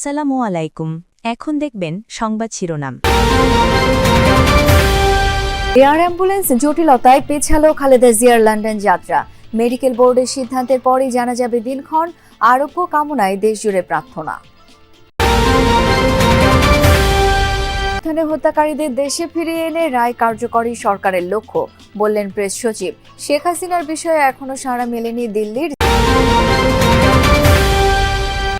আসসালামু আলাইকুম। এখন দেখবেন সংবাদ শিরোনাম। এয়ার অ্যাম্বুলেন্স জটিলতায় পেছালো খালেদা জিয়ার লন্ডন যাত্রা। মেডিকেল বোর্ডের সিদ্ধান্তের পরই জানা যাবে দিনক্ষণ আরোগ্য কামনায় দেশজুড়ে প্রার্থনা। হত্যাকারীদের দেশে ফিরিয়ে এনে রায় কার্যকরী সরকারের লক্ষ্য, বললেন প্রেস সচিব। শেখ হাসিনার বিষয়ে এখনও সাড়া মেলেনি দিল্লির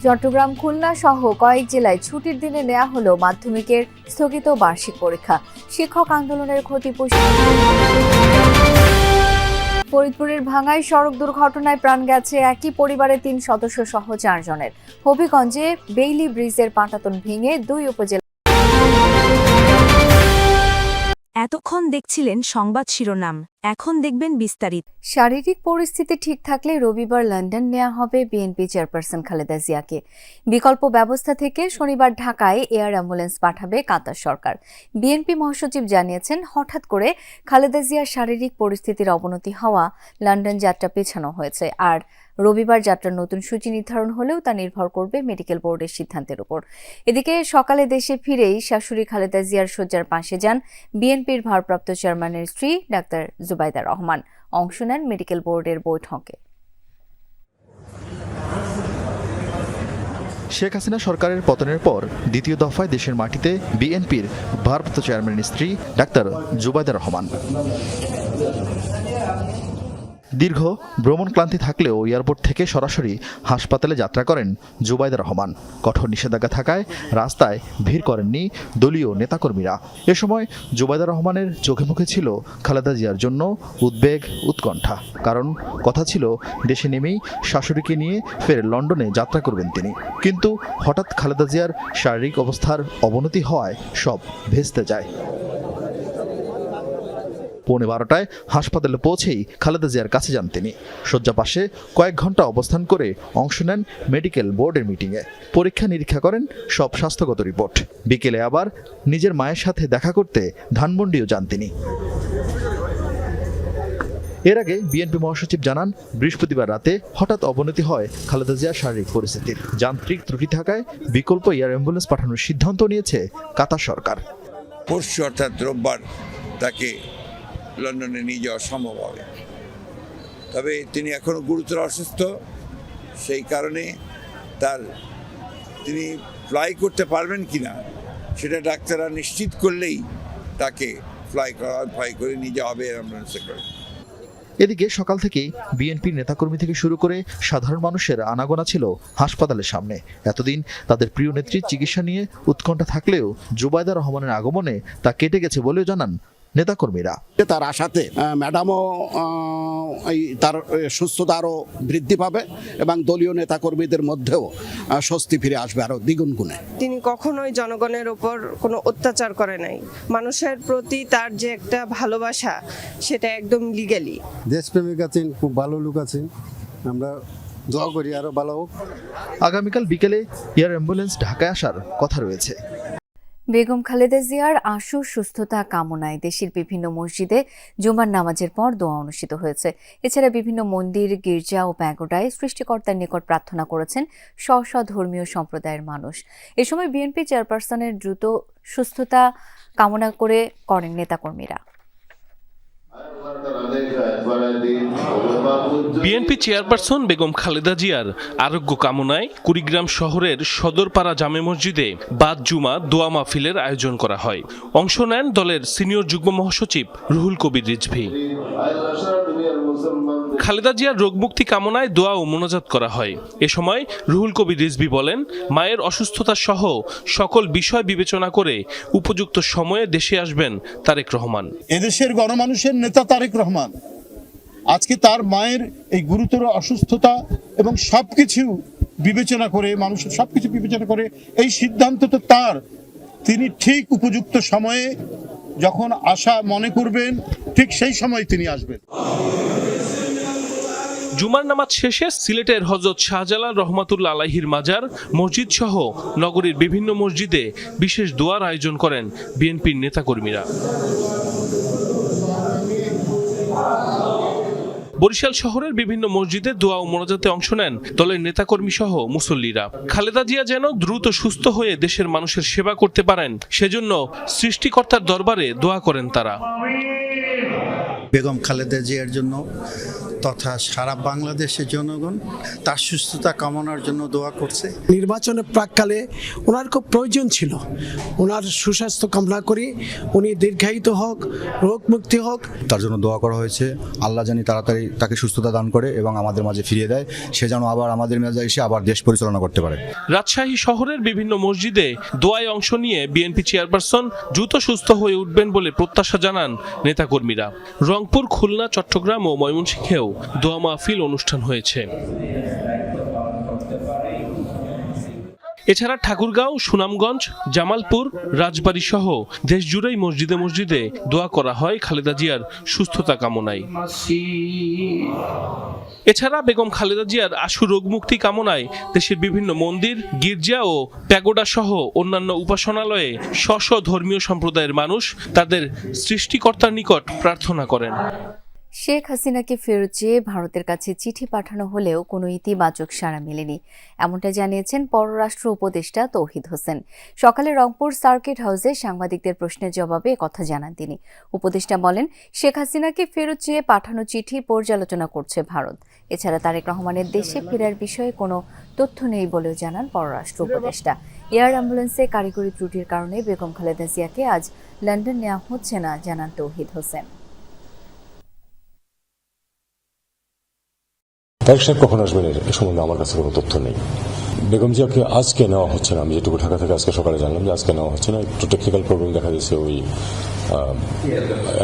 চট্টগ্রাম, খুলনা সহ কয়েক জেলায় ছুটির দিনে নেওয়া হলো মাধ্যমিকের স্থগিত বার্ষিক পরীক্ষা। শিক্ষক আন্দোলনের ক্ষতিপূরণ ফরিদপুরের ভাঙায় সড়ক দুর্ঘটনায় প্রাণ গেছে একই পরিবারের তিন সদস্য সহ চারজনের। হবিগঞ্জে বেইলি ব্রিজের পাটাতন ভেঙে দুই উপজেলা এতক্ষণ দেখছিলেন সংবাদ শিরোনাম। এখন দেখবেন বিস্তারিত। শারীরিক পরিস্থিতি ঠিক থাকলে রবিবার লন্ডন নেওয়া হবে বিএনপি চেয়ারপারসন খালেদা জিয়াকে। বিকল্প ব্যবস্থা থেকে শনিবার ঢাকায় এয়ার অ্যাম্বুলেন্স পাঠাবে কাতার সরকার। বিএনপি মহাসচিব জানিয়েছেন, হঠাৎ করে খালেদা জিয়ার শারীরিক পরিস্থিতির অবনতি হওয়া লন্ডন যাত্রা পেছানো হয়েছে। আর রবিবার যাত্রার নতুন সূচি নির্ধারণ হলেও তা নির্ভর করবে মেডিকেল বোর্ডের সিদ্ধান্তের উপর। এদিকে সকালে দেশে ফিরেই শাশুড়ি খালেদা জিয়ার শয্যার পাশে যান বিএনপির ভারপ্রাপ্ত চেয়ারম্যানের স্ত্রী ডাক্তার জুবাইদা রহমান অংশ নেন মেডিকেল বোর্ডের বৈঠকে। শেখ হাসিনা সরকারের পতনের পর দ্বিতীয় দফায় দেশের মাটিতে বিএনপির ভারপ্রাপ্ত চেয়ারম্যানের স্ত্রী ডাক্তার জুবাইদা রহমান। দীর্ঘ ভ্রমণ ক্লান্তি থাকলেও এয়ারপোর্ট থেকে সরাসরি হাসপাতালে যাত্রা করেন জুবাইদা রহমান। কঠোর নিষেধাজ্ঞা থাকায় রাস্তায় ভিড় করেননি দলীয় নেতাকর্মীরা। এ সময় জুবাইদা রহমানের চোখে মুখে ছিল খালেদা জিয়ার জন্য উদ্বেগ, উৎকণ্ঠা। কারণ কথা ছিল, দেশে নেমেই শাশুড়িকে নিয়ে ফের লন্ডনে যাত্রা করবেন তিনি। কিন্তু হঠাৎ খালেদা জিয়ার শারীরিক অবস্থার অবনতি হওয়ায় সব ভেস্তে যায়। পৌনে বারোটায় হাসপাতালে পৌঁছেই খালেদা জিয়ার কাছে যান তিনি। শয্যা পাশে কয়েক ঘণ্টা অবস্থান করে অংশ নেন মেডিকেল বোর্ডের মিটিংয়ে। পরীক্ষা নিরীক্ষা করেন সব স্বাস্থ্যগত রিপোর্ট। বিকেলে আবার নিজের মায়ের সাথে দেখা করতে ধানমন্ডিও যান তিনি। এর আগে বিএনপি মহাসচিব জানান, বৃহস্পতিবার রাতে হঠাৎ অবনতি হয় খালেদা জিয়ার শারীরিক পরিস্থিতির। যান্ত্রিক ত্রুটি থাকায় বিকল্প এয়ার অ্যাম্বুলেন্স পাঠানোর সিদ্ধান্ত নিয়েছে কাতার সরকার। পরশু অর্থাৎ রোববার তাকে লন্ডনে নিয়ে যাওয়া সম্ভব হবে। তবে তিনি এখনও গুরুতর অসুস্থ, সেই কারণে তার তিনি ফ্লাই করতে পারবেন কি না সেটা ডাক্তাররা নিশ্চিত করলেই তাকে ফ্লাই করা ফ্লাই করে নিয়ে যাওয়া হবে অ্যাম্বুলেন্সে করে। এদিকে সকাল থেকেই বিএনপির নেতাকর্মী থেকে শুরু করে সাধারণ মানুষের আনাগোনা ছিল হাসপাতালের সামনে। এতদিন তাদের প্রিয় নেত্রীর চিকিৎসা নিয়ে উৎকণ্ঠা থাকলেও জুবাইদা রহমানের আগমনে তা কেটে গেছে বলেও জানান নেতাকর্মীরা। তার আশাতে ম্যাডামও এই তার সুস্থতা আরও বৃদ্ধি পাবে এবং দলীয় নেতাকর্মীদের মধ্যেও স্বস্তি ফিরে আসবে আরও দ্বিগুণ গুণে। তিনি কখনোই জনগণের ওপর কোনো অত্যাচার করে নাই। মানুষের প্রতি তার যে একটা ভালোবাসা সেটা একদম লিগ্যালি দেশপ্রেমিক আছেন খুব ভালো লোক আছেন। আমরা দোয়া করি আরও ভালো হোক। আগামীকাল বিকেলে এয়ার অ্যাম্বুলেন্স ঢাকায় আসার কথা রয়েছে। বেগম খালেদা জিয়ার আশু, সুস্থতা কামনায় দেশের বিভিন্ন মসজিদে জুমার নামাজের পর দোয়া অনুষ্ঠিত হয়েছে। এছাড়া বিভিন্ন মন্দির, গির্জা ও প্যাগোডায় সৃষ্টিকর্তার নিকট প্রার্থনা করেছেন স্ব স্ব ধর্মীয় সম্প্রদায়ের মানুষ। এ সময় বিএনপি চেয়ারপারসনের দ্রুত সুস্থতা কামনা করে করেন নেতাকর্মীরা। বিএনপি চেয়ারপারসন বেগম খালেদা জিয়ার আরোগ্য কামনায় কুড়িগ্রাম শহরের সদরপাড়া জামে মসজিদে বাদ জুমা দোয়া মাহফিলের আয়োজন করা হয়। অংশ নেন দলের সিনিয়র যুগ্ম মহাসচিব রুহুল কবির রিজভি। খালেদা জিয়ার রোগমুক্তি কামনায় দোয়া ও মোনাজাত করা হয়। এ সময় রুহুল কবির রিজভি বলেন, মায়ের অসুস্থতা সহ সকল বিষয় বিবেচনা করে উপযুক্ত সময়ে দেশে আসবেন তারেক রহমান। এদেশের গণমানুষের নেতা তারেক রহমান, আজকে তার মায়ের এই গুরুতর অসুস্থতা এবং সবকিছু বিবেচনা করে, মানুষের সবকিছু বিবেচনা করে, এই সিদ্ধান্ত তো তার। তিনি ঠিক উপযুক্ত সময়ে যখন আশা মনে করবেন, ঠিক সেই সময় তিনি আসবেন। জুমার নামাজ শেষে সিলেটের হজরত শাহজালাল রহমাতুল্লা আলাহির মাজার, মসজিদ সহ নগরীর বিভিন্ন মসজিদে বিশেষ দোয়ার আয়োজন করেন বিএনপির নেতাকর্মীরা। বরিশাল শহরের বিভিন্ন মসজিদে দোয়া ও মোনাজাতে অংশ নেন দলের নেতাকর্মী সহ মুসল্লিরা। খালেদা জিয়া যেন দ্রুত সুস্থ হয়ে দেশের মানুষের সেবা করতে পারেন, সেজন্য সৃষ্টিকর্তার দরবারে দোয়া করেন তারা। বেগম খালেদা জিয়ার জন্য তথা সারা বাংলাদেশের জনগণ তার সুস্থতা কামনার জন্য দোয়া করছে। নির্বাচনের প্রাককালে ওনার খুব প্রয়োজন ছিল। ওনার সুস্বাস্থ্য কামনা করি উনি দীর্ঘায়িত হোক রোগ মুক্তি হোক। তার জন্য দোয়া করা হয়েছে। আল্লাহ জানি তাড়াতাড়ি তাকে সুস্থতা দান করে এবং আমাদের মাঝে ফিরিয়ে দেয়। সে যেন আবার আমাদের মাঝে এসে আবার দেশ পরিচালনা করতে পারে। রাজশাহী শহরের বিভিন্ন মসজিদে দোয়ায় অংশ নিয়ে বিএনপি চেয়ারপারসন দ্রুত সুস্থ হয়ে উঠবেন বলে প্রত্যাশা জানান নেতাকর্মীরা। রংপুর খুলনা চট্টগ্রাম ও ময়মনসিংহেও দোয়া মাহফিল অনুষ্ঠান হয়েছে। এছাড়া ঠাকুরগাঁও, সুনামগঞ্জ, জামালপুর, রাজবাড়ী সহ দেশ জুড়েই মসজিদে মসজিদে দোয়া করা হয় খালেদা জিয়ার সুস্থতা কামনায়। এছাড়া বেগম খালেদা জিয়ার আশু রোগ মুক্তি কামনায় দেশের বিভিন্ন মন্দির, গির্জা ও প্যাগোডা সহ অন্যান্য উপাসনালয়ে স্ব ধর্মীয় সম্প্রদায়ের মানুষ তাদের সৃষ্টিকর্তার নিকট প্রার্থনা করেন। শেখ হাসিনাকে ফেরত চেয়ে ভারতের কাছে চিঠি পাঠানো হলেও কোনো ইতিবাচক সাড়া মেলেনি। এমনটা জানিয়েছেন পররাষ্ট্র উপদেষ্টা তৌহিদ হোসেন। সকালে রংপুর সার্কিট হাউসে সাংবাদিকদের প্রশ্নের জবাবে কথা জানান তিনি। উপদেষ্টা বলেন, শেখ হাসিনাকে ফেরত চেয়ে পাঠানো চিঠি পর্যালোচনা করছে ভারত। এছাড়া তারেক রহমানের দেশে ফেরার বিষয়ে কোনো তথ্য নেই বলেও জানান পররাষ্ট্র উপদেষ্টা। এয়ার অ্যাম্বুলেন্সে কারিগরি ত্রুটির কারণে বেগম খালেদা জিয়াকে আজ লন্ডন নেওয়া হচ্ছে না, জানান তৌহিদ হোসেন। তারেক কখন আসবেন এ সম্বন্ধে আমার কাছে কোনো তথ্য নেই। বেগম জিয়াকে আজকে নেওয়া হচ্ছে না, আমি যেটুকু ঢাকা থেকে আজকে সকালে জানলাম যে আজকে নেওয়া হচ্ছে না, একটু টেকনিক্যাল প্রবলেম দেখা দিয়েছে ওই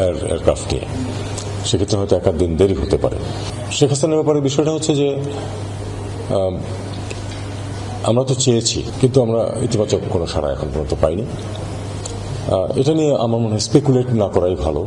এয়ারক্রাফট নিয়ে। সেক্ষেত্রে হয়তো এক আধ দিন দেরি হতে পারে। শেখ হাসিনার ব্যাপারে বিষয়টা হচ্ছে যে আমরা তো চেয়েছি, কিন্তু আমরা ইতিবাচক কোনো সাড়া এখন পর্যন্ত পাইনি। এটা নিয়ে আমার মনে হয় স্পেকুলেট না করাই ভালো।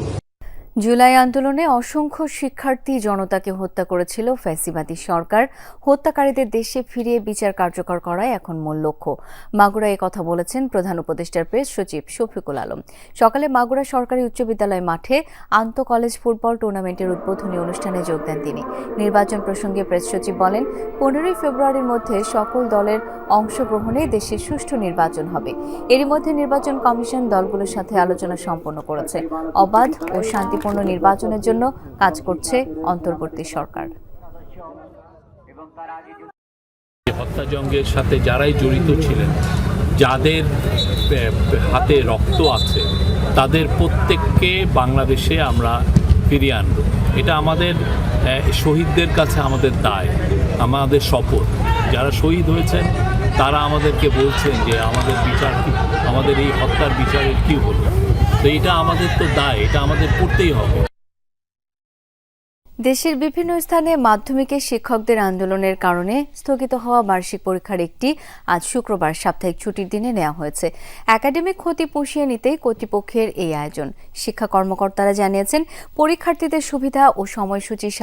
জুলাই আন্দোলনে অসংখ্য শিক্ষার্থী জনতাকে হত্যা করেছিল ফ্যাসিবাদী সরকার। হত্যাকারীদের দেশে ফিরিয়ে বিচার কার্যকর করাই এখন মূল লক্ষ্য। মাগুরায় কথা বলেছেন প্রধান উপদেষ্টার প্রেস সচিব শফিকুল আলম। সকালে মাগুরা সরকারি উচ্চ বিদ্যালয় মাঠে আন্ত কলেজ ফুটবল টুর্নামেন্টের উদ্বোধনী অনুষ্ঠানে যোগ দেন তিনি। নির্বাচন প্রসঙ্গে প্রেস সচিব বলেন, পনেরোই ফেব্রুয়ারির মধ্যে সকল দলের অংশগ্রহণে দেশে সুষ্ঠু নির্বাচন হবে। এরই মধ্যে নির্বাচন কমিশন দলগুলোর সাথে আলোচনা সম্পন্ন করেছে। অবাধ ও শান্তিপূর্ণ নির্বাচনের জন্য কাজ করছে অন্তর্বর্তী সরকার। হত্যাযজ্ঞের সাথে যারাই জড়িত ছিলেন, যাদের হাতে রক্ত আছে, তাদের প্রত্যেককে বাংলাদেশে আমরা ফিরিয়ে আনব। এটা আমাদের শহীদদের কাছে আমাদের দায়, আমাদের শপথ। যারা শহীদ হয়েছেন তারা আমাদেরকে বলছেন যে আমাদের বিচার আমাদের এই হত্যার বিচারের কি হলো? তো এটা আমাদের তো দায়, এটা আমাদের করতেই হবে। দেশের বিভিন্ন স্থানে মাধ্যমিকের শিক্ষকদের আন্দোলনের কারণে স্থগিত হওয়া বার্ষিক পরীক্ষার একটি আজ শুক্রবার সাপ্তাহিক ছুটির দিনে নেওয়া হয়েছে। একাডেমিক ক্ষতি পুষিয়ে নিতে কর্তৃপক্ষের এই আয়োজন। শিক্ষা কর্মকর্তারা জানিয়েছেন, পরীক্ষার্থীদের সুবিধা ও সময়সূচি